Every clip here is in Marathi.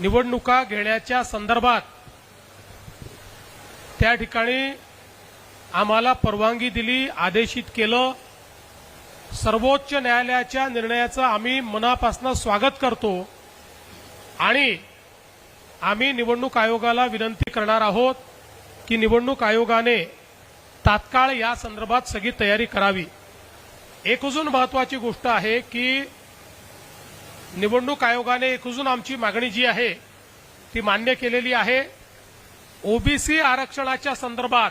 निवडणुका घेण्याच्या संदर्भात त्या ठिकाणी आम्हाला परवानगी दिली आदेशित केलं. सर्वोच्च न्यायालयाच्या निर्णयाचं आम्ही मनापासून स्वागत करतो आणि आम्ही निवडणूक आयोगाला विनंती करणार आहोत की निवडणूक आयोगाने तात्काळ या संदर्भात सगळी तयारी करावी. एक अजून महत्वाची गोष्ट आहे की निवडणूक आयोगाने एक अजून आमची मागणी जी आहे ती मान्य केलेली आहे. ओबीसी आरक्षणाच्या संदर्भात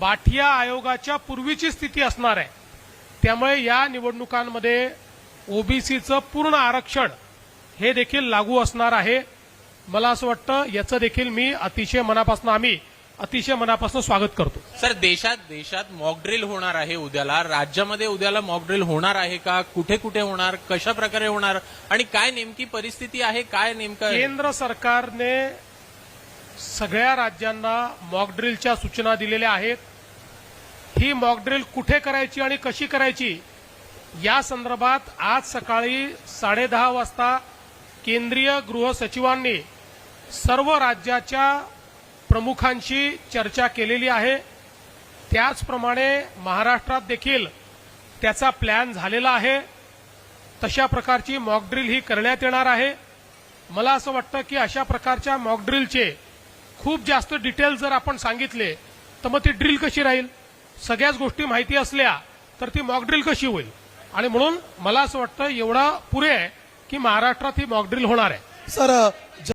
बाठिया आयोगाच्या पूर्वीची स्थिती असणार आहे. त्यामुळे या निवडणुकांमध्ये ओबीसीचं पूर्ण आरक्षण हे देखील लागू असणार आहे. मला असं वाटतं याचं देखील मी अतिशय मनापासून आम्ही अतिशय मनापासून स्वागत करतो. सर देशात देशात मॉकड्रिल होणार आहे उद्याला. राज्यामध्ये उद्याला मॉकड्रिल होणार आहे का? कुठे कुठे होणार? कशा प्रकारे होणार? आणि काय नेमकी परिस्थिती आहे? काय नेमकं? केंद्र सरकारने सगळ्या राज्यांना मॉकड्रिलच्या सूचना दिलेल्या आहेत. ही मॉकड्रिल कुठे करायची आणि कशी करायची? या संदर्भात आज सकाळी साडेदहा वाजता केंद्रीय गृह सचिवांनी सर्व राज्याच्या प्रमुखांशी चर्चा केलेली आहे. त्याचप्रमाणे महाराष्ट्रात देखील त्याचा प्लॅन झालेला आहे. तशा प्रकारची मॉकड्रिल ही करण्यात येणार आहे. मला असं वाटतं की अशा प्रकारच्या मॉकड्रिलचे खूप जास्त डिटेल्स जर आपण सांगितले तर मग ती ड्रिल कशी राहील? सगळ्याच गोष्टी माहिती असल्या तर ती मॉकड्रिल कशी होईल? आणि म्हणून मला असं वाटतं एवढा पुरे आहे की महाराष्ट्रात ही मॉकड्रिल होणार आहे. सर